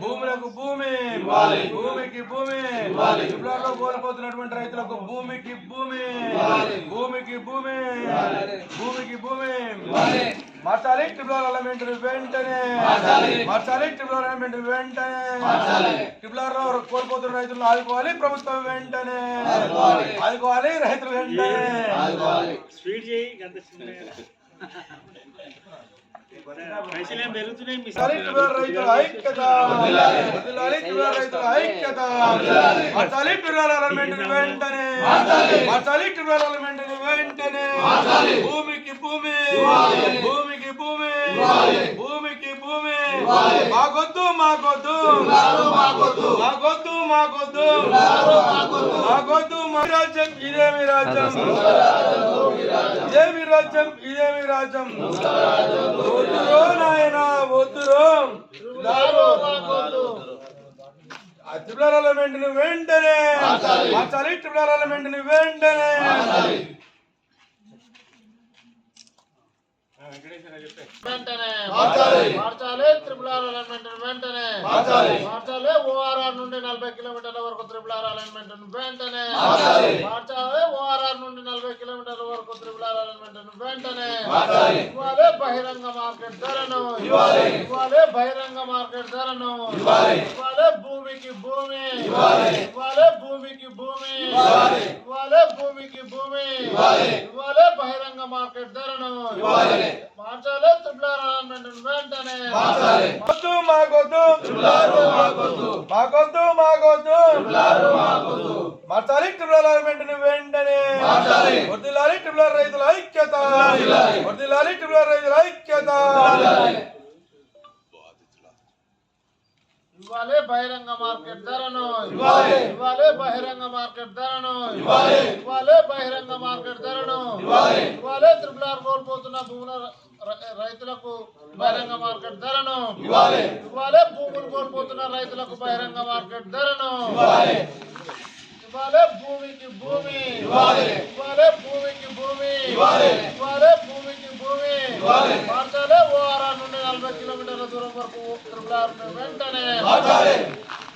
భూములకు భూమి. భూమికి భూమి. ట్రిపులార్లో కోల్పోతున్నటువంటి రైతులకు భూమికి భూమి. భూమికి భూమి. భూమికి భూమి. మార్చాలి. ట్రిపులార్ అలమెంట్ వెంటనే. మార్చాలి. ట్రిపులార్ అలమెంట్ వెంటనే. ట్రిపులార్లో కోల్పోతున్న రైతులను ఆదుకోవాలి. ప్రభుత్వం వెంటనే. ఆదుకోవాలి. రైతులు వెంటనే. స్పీడ్ చేయి గంట పైసలు పెరుగుతున్నాయి మీ రైతుల ఐక్యత రైతుల ఐక్యత. వెంటనే వెంటనే. భూమికి భూమి. భూమికి భూమి. భూమికి భూమి. మాకొద్దు మాకొద్దు. మాకొద్దు. మాకొద్దు మాకొద్దు. మా రాజ్యం ఇదేమి రాజ్యం. ఇదేమి రాజ్యం ఇదేమి రాజ్యం. వద్దురో నాయన వద్దురో ట్రిపులర్ ఎలిమెంట్ని వెంటనే మార్చాలి ట్రిపులర్ ఎలిమెంట్ని వెంటనే. వెంటనే మార్చాలి. మార్చాలి త్రిపుల్ ఆర్ అలైన్మెంట్ వెంటనే మార్చాలి. మార్చాలి ఓఆర్ఆర్ నుండి నలభై కిలోమీటర్ల వరకు త్రిపుల్ ఆర్ అలైన్మెంట్ వెంటనే మార్చాలి. మార్చాలి ఓఆర్ఆర్ నుండి నలభై కిలోమీటర్ల వరకు త్రిపుల్ ఆర్ అలైన్మెంట్ వెంటనే మార్చాలి. ఇవ్వాలి బహిరంగ మార్కెట్ ధరను ఇవ్వాలి. ఇవ్వాలి బహిరంగ మార్కెట్ ధరను ఇవ్వాలి. ఇవ్వాలి భూమికి భూమి ఇవ్వాలి. ఇవ్వాలి భూమికి భూమి ఇవ్వాలి. ఇవ్వాలి భూమికి భూమి ఇవ్వాలి. ఇవ్వాలి బహిరంగ మార్కెట్ ధరను. మార్చాలి. అలైన్మెంట్ వెంటనే వద్దు మాకొద్దు. మాకొద్దు. మాకొద్దు మార్చాలి. ట్రిపులర్ ఎలిమెంట్ని వెంటనే వదిలాలి ట్రిపులర్ రైతుల ఐక్యత. వదిలాలి ట్రిపులర్ రైతుల ఐక్యత. ఇవ్వాలి బహిరంగ మార్కెట్ ధరను ఇవ్వాలి. ఇవ్వాలి బహిరంగ మార్కెట్ ధరను ఇవ్వాలి. ఇవ్వాలి బహిరంగ మార్కెట్ ధరను ఇవ్వాలి. ఇవ్వాలి త్రిపుల్ ఆర్ కోల్పోతున్న భూముల ర- రైతులకు బహిరంగ మార్కెట్ ధరను ఇవ్వాలి. ఇవ్వాలి భూములు కోల్పోతున్న రైతులకు బహిరంగ మార్కెట్ ధరను ఇవ్వాలి. ఇవ్వాలి భూమికి భూమి ఇవ్వాలి. ఇవ్వాలి భూమికి భూమి ఇవ్వాలి. ఇవ్వాలి భూమికి భూమి ఇవ్వాలి. మార్చాలి ఓఆర్ఆర్ నలభై కిలోమీటర్ల దూరం వరకు త్రిపుల్ ఆర్ వెంటనే మార్చాలి.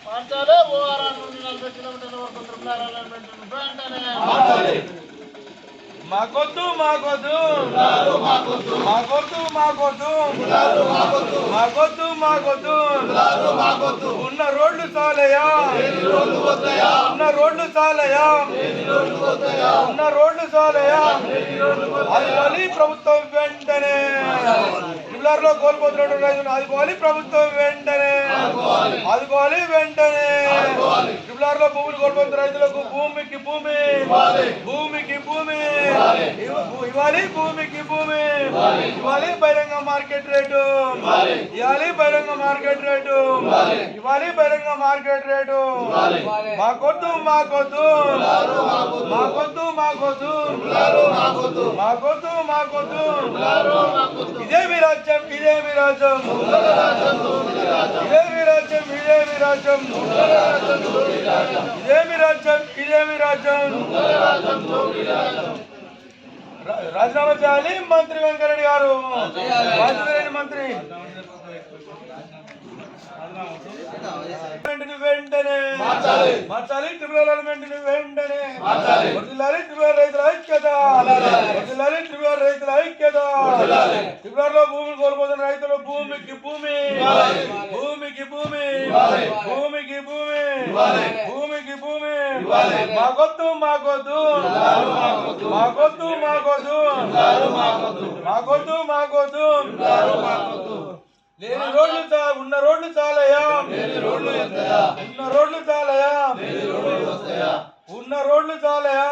మార్చాలి ఓఆర్ఆర్ నుండి నలభై కిలోమీటర్ల వరకు త్రిపుల్ ఆర్ అలైన్మెంట్ వెంటనే మార్చాలి. మాకొద్దు మాకొద్దు. మాకొద్దు. మాకొద్దు మాకొద్దు. మాకొద్దు. ఉన్న రోడ్లు చాలయా ఉన్న రోడ్లు చాలయా ఉన్న రోడ్లు చాలయా ఆదుకోవాలి ప్రభుత్వం వెంటనే. లో కోల్పోతున్నటువంటి రైతులు ఆదుకోవాలి. ప్రభుత్వం వెంటనే ఆదుకోవాలి. వెంటనే. లో భూములు కోల్పోతున్న రైతులకు భూమికి భూమి. భూమికి భూమి. ఇవ్వ- ఇవ్వాలి భూమికి భూమి. ఇవ్వాలి. బహిరంగ మార్కెట్ రేటు. ఇవ్వాలి. బహిరంగ మార్కెట్ రేటు. ఇవ్వాలి. బహిరంగ మార్కెట్ రేటు. మాకొద్దు మాకొద్దు. మాకొద్దు. మాకొద్దు మాకొద్దు. మాకొద్దు. ఇదే మీ రాజ్యం ఇదే మీ రాజ్యం. ఇదే ఇదేమి రాజ్యం? ఇదేమి రాజ్యం? ఇదేమి రాజ్యం? రాజీనామా చేయాలి మంత్రి వెంకరెడ్డి గారు. రాజీనామా మంత్రి. వెంటనే వెంటనే మార్చాలి. ట్రిబ్యునల్ ఎలిమెంట్ని వెంటనే వదిలాలి ట్రిబ్యునల్ రైతుల ఐక్యత. వదిలాలి ట్రిబ్యునల్ రైతుల ఐక్యత. ట్రిబ్యునల్లో భూములు కోల్పోతున్న రైతులు భూమికి భూమి. భూమికి భూమి. భూమికి భూమి. భూమికి భూమి. మాకొద్దు మాకొద్దు. మాకొద్దు. మాకొద్దు మాకొద్దు. మాకొద్దు. లేని రోడ్లు ఉన్న రోడ్లు చాలయా? ఉన్న రోడ్లు చాలయా? ఉన్న రోడ్లు చాలయా?